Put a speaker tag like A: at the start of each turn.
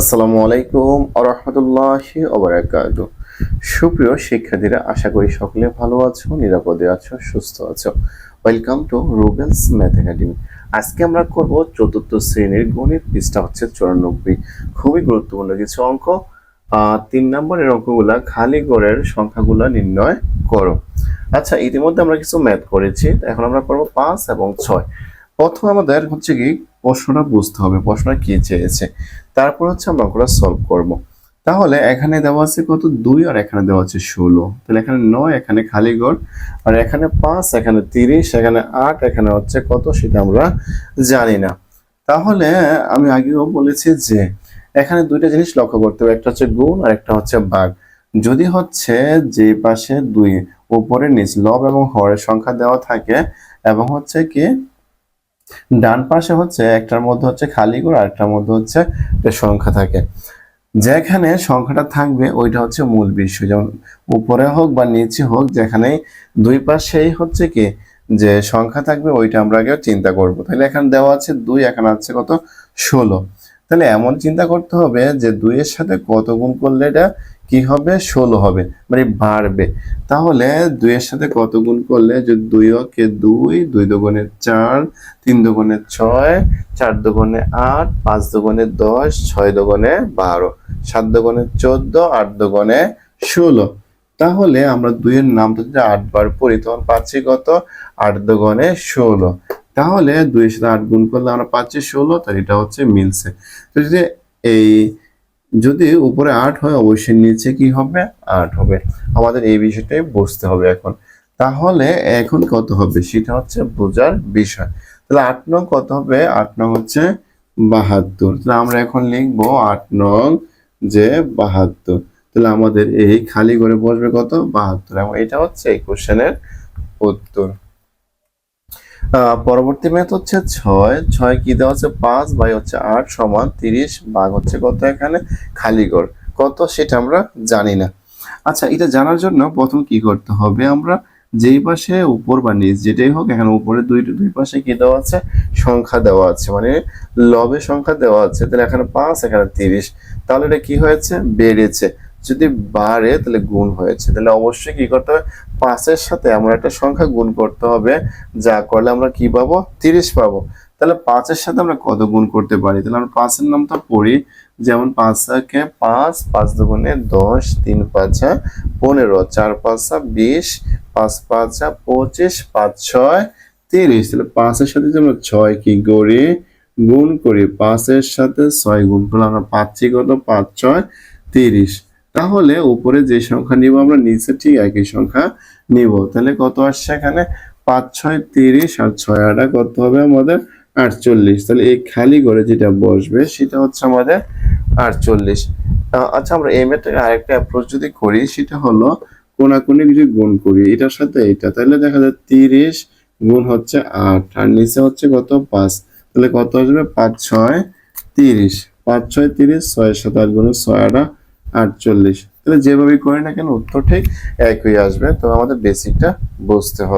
A: আসসালামু আলাইকুম আরহামতুল্লাহি ওবরাকাত সুপ্রিয় শিক্ষার্থীরা, আশা করি সকলে ভালো আছো, নিরাপদে আছো, সুস্থ আছো। Welcome to Rubel's math academy আজকে আমরা করব চতুর্থ শ্রেণির গণিত পৃষ্ঠা হচ্ছে চুরানব্বই। খুবই গুরুত্বপূর্ণ কিছু অঙ্ক। তিন নম্বরের অঙ্কগুলা খালি গড়ের সংখ্যাগুলা নির্ণয় করো। আচ্ছা ইতিমধ্যে আমরা কিছু ম্যাথ করেছি। এখন আমরা করব পাঁচ এবং ছয়। প্রথমে আমাদের হচ্ছে কি প্রশ্নটা বুঝতে হবে, প্রশ্নটা কি চেয়েছে? তারপর হচ্ছে আমরা অঙ্কটা সলভ করব। তাহলে এখানে দেওয়া আছে কত? দুই আর এখানে দেওয়া আছে ষোলো। তাহলে এখানে নয়, এখানে খালি গড় আর এখানে পাঁচ, এখানে তিরিশ, এখানে আট, এখানে হচ্ছে কত সেটা আমরা জানি না। তাহলে আমি আগেও বলেছি যে এখানে দুইটা জিনিস লক্ষ্য করতে হবে, একটা হচ্ছে গুণ আর একটা হচ্ছে ভাগ। যদি হচ্ছে যে পাশে দুই, উপরে নিচ, লব এবং হরের সংখ্যা দেওয়া থাকে, এবং হচ্ছে কি ডান পাশে হচ্ছে, একটার মধ্যে হচ্ছে খালি ঘর আর একটার মধ্যে হচ্ছে একটা সংখ্যা থাকে। যেখানে সংখ্যাটা থাকবে, ওইটা হচ্ছে মূল বিষয় যেমন উপরে হোক বা নিচে হোক, যেখানে দুই পাশেই হচ্ছে কি, যে সংখ্যা থাকবে, ওইটা আমরা আগে চিন্তা করব। তাহলে এখানে দেওয়া আছে দুই, এখানে আছে কত? ষোলো। তাহলে এমন চিন্তা করতে হবে যে দুইয়ের সাথে কত গুণ করলে এটা কি হবে? ষোলো হবে মানে বাড়বে। তাহলে দুইয়ের সাথে কত গুণ করলে? যে দুই কে দুই দুই দোকানে চার, তিন দোকানে ছয়, চার দোকানে আট, পাঁচ দোকানে দশ, ছয় দোকানে বারো, সাত দোকানে চোদ্দ, আট দোকানে ষোলো। তাহলে আমরা দুইয়ের নামটা যদি আটবার পড়ি, তখন পাচ্ছি কত? আট দোকানে ষোলো। তাহলে দুইয়ের সাথে আট গুণ করলে আমরা পাচ্ছি ষোলো, তাহলে এটা হচ্ছে মিলছে। তো যদি এই যদি উপরে আট হয়, অবশ্যই নিচে কি হবে? আট হবে। আমাদের এই বিষয়টাই বুঝতে হবে এখন। তাহলে এখন কত হবে? সেটা হচ্ছে বোঝার বিষয়। তাহলে আট নং কত হবে? আট নং হচ্ছে বাহাত্তর। তাহলে আমরা এখন লিখব আট নং যে বাহাত্তর। তাহলে আমাদের এই খালি করে বসবে কত? বাহাত্তর। এবং এটা হচ্ছে এই কোশ্চেনের উত্তর। পরবর্তী ম্যাথ হচ্ছে ছয়। ছয় কি দেওয়া হচ্ছে পাঁচ বাই হচ্ছে আট সমান তিরিশ ভাগ হচ্ছে কত এখানে? খালি ঘর কত সেটা আমরা জানি না। আচ্ছা এটা জানার জন্য প্রথম কি করতে হবে আমরা? যেই পাশে উপর বা নিচ যেটাই হোক, এখানে উপরে দুই দুই পাশে কি দেওয়া আছে? সংখ্যা দেওয়া আছে। মানে লবে সংখ্যা দেওয়া আছে। তাহলে এখানে পাঁচ, এখানে তিরিশ। তাহলে এটা কি হয়েছে? বেড়েছে। যদি বাড়ে, তাহলে গুণ হয়েছে। তাহলে অবশ্যই কি করতে হবে? পাঁচের সাথে এমন একটা সংখ্যা গুণ করতে হবে, যা করলে আমরা কি পাবো? তিরিশ পাবো। তাহলে পাঁচের সাথে আমরা কত গুণ করতে পারি? তাহলে আমরা পাঁচের নামটা পড়ি। যেমন পাঁচকে পাঁচ পাঁচ দুগুণে দশ, তিন পাঁচা পনেরো। চার পাঁচা বিশ। পাঁচ পাঁচা পঁচিশ। পাঁচ ছয়, তিরিশ। তাহলে পাঁচের সাথে যদি আমরা ছয় কি করি? গুণ করি। পাঁচের সাথে ছয় গুণ করলে আমরা পাচ্ছি কত? পাঁচ ছয়, তিরিশ। তাহলে উপরে যে সংখ্যা নিব আমরা নিচে ঠিক একই সংখ্যা নিব। তাহলে কত আসছে এখানে? পাঁচ, ছয়, তিরিশ আর ছয় আটা কত হবে আমাদের আটচল্লিশ। তাহলে এই খালি করে যেটা বসবে সেটা হচ্ছে আমাদের আটচল্লিশ। আচ্ছা আমরা এই মেথডে আরেকটা অ্যাপ্রোচ যদি করি, সেটা হলো কোনাকুনি যদি গুণ করি, এটার সাথে এটা, তাহলে দেখা যায় তিরিশ গুণ হচ্ছে আট, আর নিচে হচ্ছে কত? পাঁচ। তাহলে কত আসবে? পাঁচ, ছয়, তিরিশ। পাঁচ, ছয়, তিরিশ, ছয়, সাত, আট গুণ ছয় আটা আটচল্লিশ। তাহলে যেভাবেই করি না কেন, উত্তর ঠিক একই আসবে। তো আমাদের বেসিকটা বুঝতে হবে।